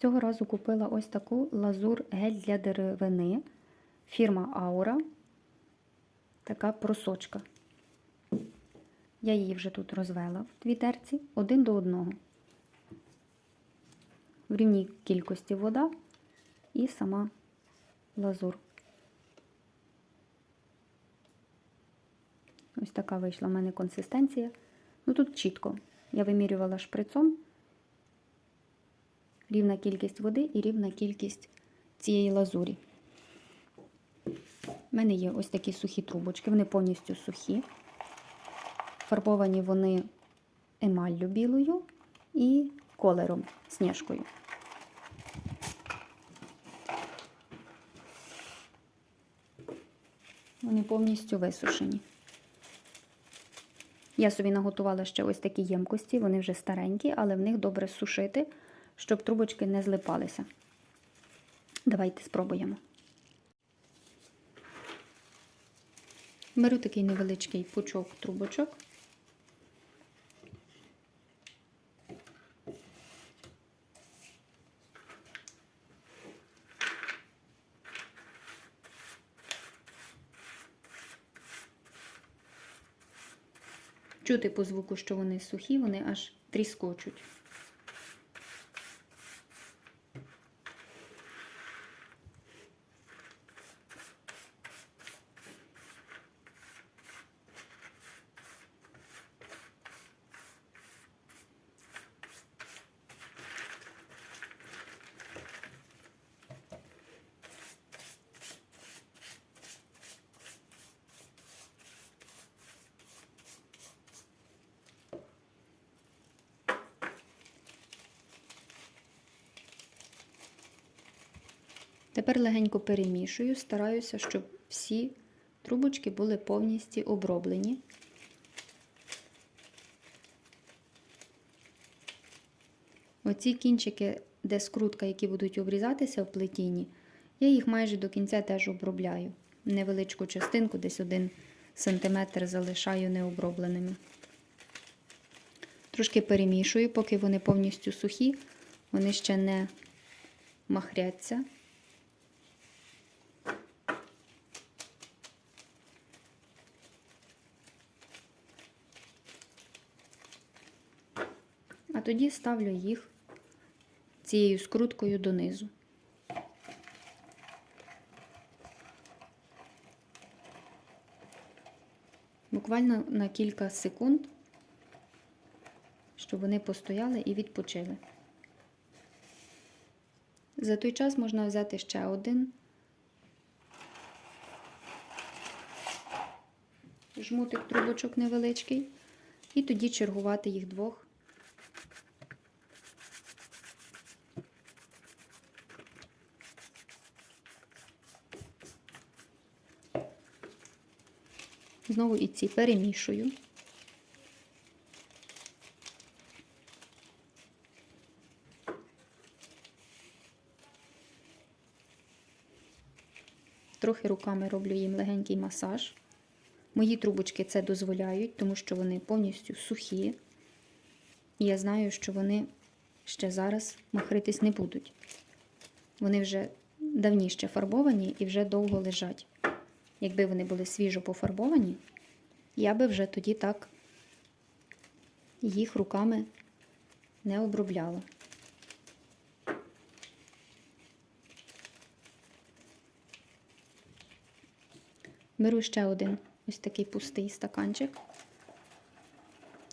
Цього разу купила ось таку лазур гель для деревини. Фірма Аура. Така просочка. Я її вже тут розвела в дві терці один до одного. В рівній кількості вода і сама лазур. Ось така вийшла в мене консистенція. Ну тут чітко. Я вимірювала шприцом рівна кількість води і рівна кількість цієї лазурі. У мене є ось такі сухі трубочки, вони повністю сухі. Фарбовані вони емаллю білою і колером, сніжкою. Вони повністю висушені. Я собі наготувала ще ось такі ємкості, вони вже старенькі, але в них добре сушити, щоб трубочки не злипалися. Давайте спробуємо. Беру такий невеличкий пучок трубочок. Чути по звуку, що вони сухі, вони аж тріскочуть. Тепер легенько перемішую, стараюся, щоб всі трубочки були повністю оброблені. Оці кінчики, де скрутка, які будуть обрізатися в плетінні, я їх майже до кінця теж обробляю. Невеличку частинку, десь один сантиметр залишаю необробленими. Трошки перемішую, поки вони повністю сухі, вони ще не махряться. Тоді ставлю їх цією скруткою донизу. Буквально на кілька секунд, щоб вони постояли і відпочили. За той час можна взяти ще один жмутик трубочок невеличкий, і тоді чергувати їх двох Знову і ці перемішую. Трохи руками роблю їм легенький масаж. Мої трубочки це дозволяють, тому що вони повністю сухі. І я знаю, що вони ще зараз махритись не будуть. Вони вже давніше фарбовані і вже довго лежать. Якби вони були свіжо пофарбовані, я би вже тоді так їх руками не обробляла. Беру ще один ось такий пустий стаканчик,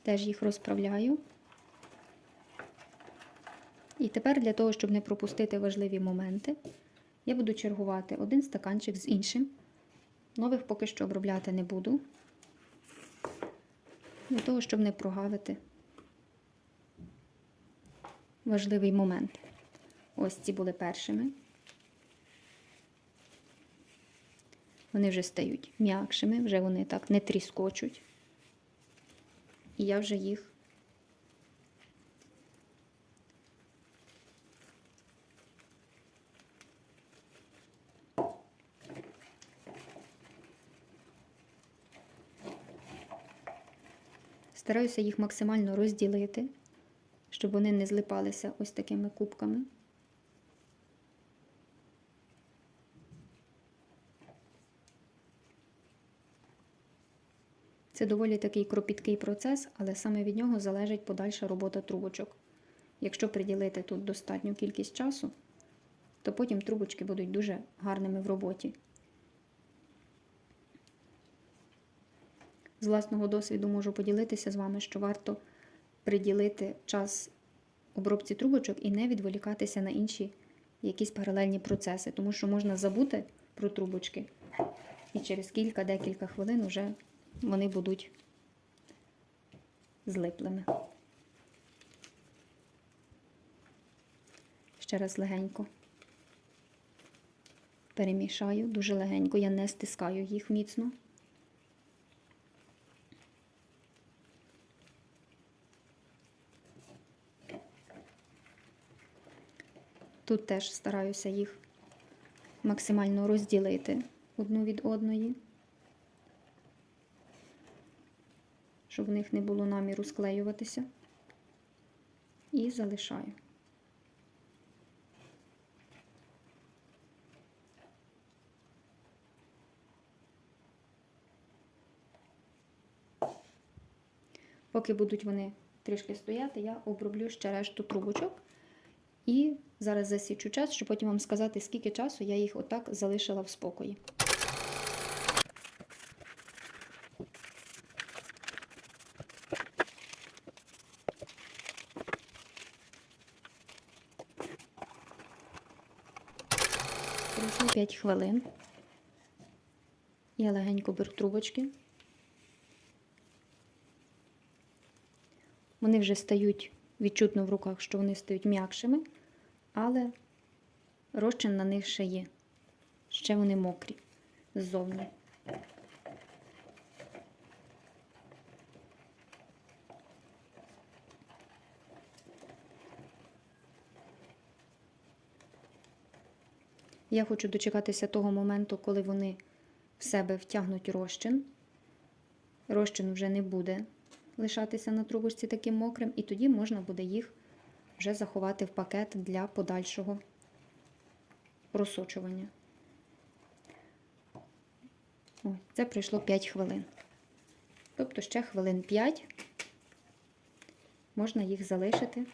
теж їх розправляю. І тепер для того, щоб не пропустити важливі моменти, я буду чергувати один стаканчик з іншим. Нових поки що обробляти не буду. Для того, щоб не прогавити важливий момент. Ось ці були першими. Вони вже стають м'якшими, вже вони так не тріскочуть. І я вже їх Стараюся їх максимально розділити, щоб вони не злипалися ось такими кубками. Це доволі такий кропіткий процес, але саме від нього залежить подальша робота трубочок. Якщо приділити тут достатню кількість часу, то потім трубочки будуть дуже гарними в роботі. З власного досвіду можу поділитися з вами, що варто приділити час обробці трубочок і не відволікатися на інші якісь паралельні процеси, тому що можна забути про трубочки, і через кілька-декілька хвилин вже вони будуть злиплими. Ще раз легенько перемішаю, дуже легенько, я не стискаю їх міцно. Тут теж стараюся їх максимально розділити одну від одної, щоб в них не було наміру склеюватися. І залишаю. Поки будуть вони трішки стояти, я оброблю ще решту трубочок. І зараз засічу час, щоб потім вам сказати, скільки часу я їх отак залишила в спокої. Пройшло 5 хвилин. Я легенько беру трубочки. Вони вже стають відчутно в руках, що вони стають м'якшими, але розчин на них ще є. Ще вони мокрі ззовні. Я хочу дочекатися того моменту, коли вони в себе втягнуть розчин. Розчин вже не буде лишатися на трубочці таким мокрим, і тоді можна буде їх вже заховати в пакет для подальшого просочування. Це пройшло 5 хвилин. Тобто ще хвилин 5 можна їх залишити.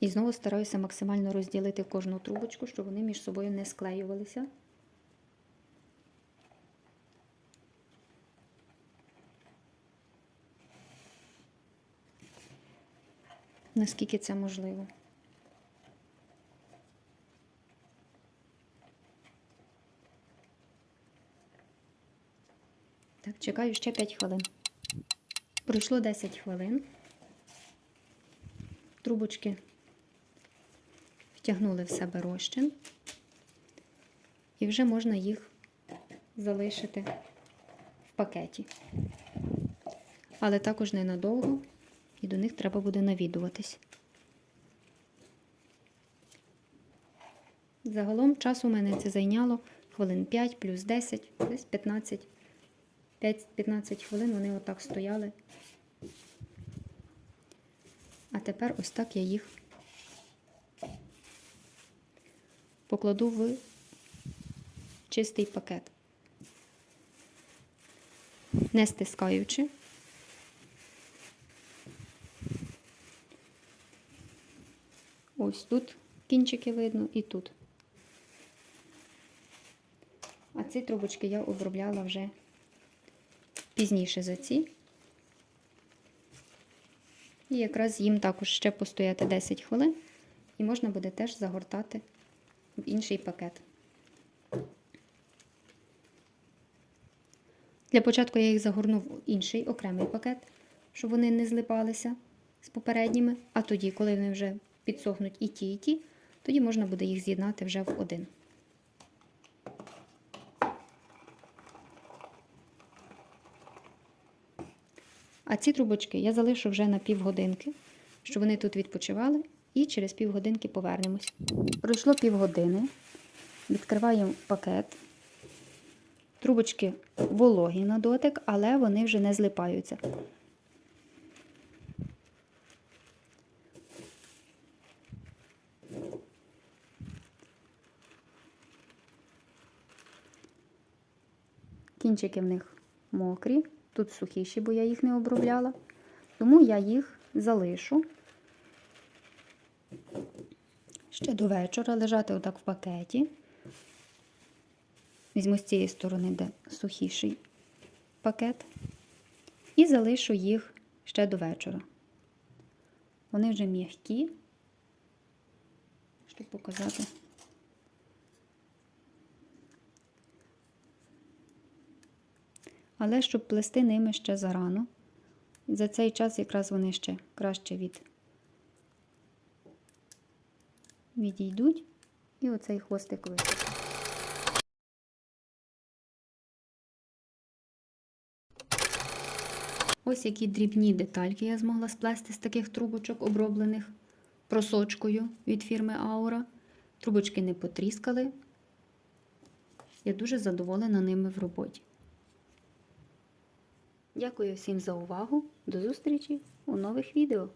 І знову стараюся максимально розділити кожну трубочку, щоб вони між собою не склеювалися. Наскільки це можливо. Так, чекаю ще 5 хвилин. Пройшло 10 хвилин. Трубочки втягнули в себе розчин, і вже можна їх залишити в пакеті. Але також ненадовго і до них треба буде навідуватись. Загалом час у мене це зайняло хвилин 5 плюс 10, десь 15. 5-15 хвилин вони отак стояли. А тепер ось так я їх покладу в чистий пакет, не стискаючи. Ось тут кінчики видно і тут. А ці трубочки я обробляла вже пізніше за ці. І якраз їм також ще постояти 10 хвилин, і можна буде теж загортати в інший пакет. Для початку я їх загорну в інший окремий пакет, щоб вони не злипалися з попередніми, а тоді, коли вони вже підсохнуть і ті, і ті, тоді можна буде їх з'єднати вже в один. А ці трубочки я залишу вже на півгодинки, щоб вони тут відпочивали, і через півгодинки повернемось. Пройшло півгодини, відкриваємо пакет. Трубочки вологі на дотик, але вони вже не злипаються. Кінчики в них мокрі, тут сухіші, бо я їх не обробляла. Тому я їх залишу ще до вечора лежати отак в пакеті. Візьму з цієї сторони, де сухіший пакет, і залишу їх ще до вечора. Вони вже м'які, щоб показати. Але щоб плести ними ще зарано. За цей час якраз вони ще краще від відійдуть, і оцей хвостик висить. Ось які дрібні детальки я змогла сплести з таких трубочок, оброблених просочкою від фірми Aura. Трубочки не потріскали. Я дуже задоволена ними в роботі. Дякую всім за увагу. До зустрічі у нових відео!